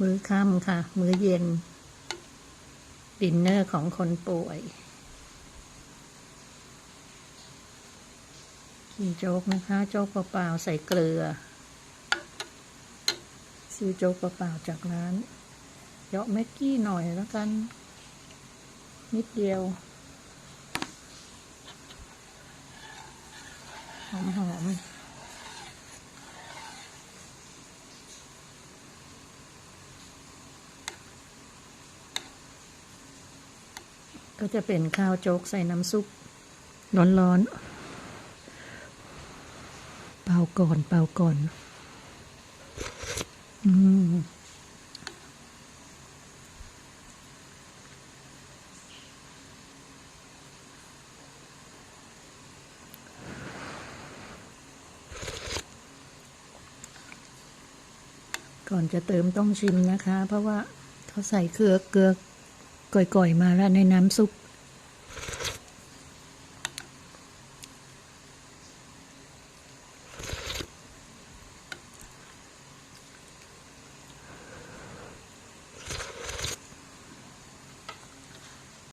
มื้อค่ำค่ะ มื้อเย็น ดินเนอร์ของคนป่วยกินโจ๊กนะคะ โจ๊กเปล่าๆใส่เกลือ ซื้อโจ๊กเปล่าๆจากร้านเยาะแม็กกี้หน่อยแล้วกัน นิดเดียวหอมๆ ก็จะเป็นข้าวโจ๊กใส่น้ำซุป ร้อนๆ เป่าก่อนเป่าก่อน อืมก่อนจะเติมต้องชิมนะคะ เพราะว่าเขาใส่เกลือเกลือ ก่อยๆมาแล้วในน้ำซุป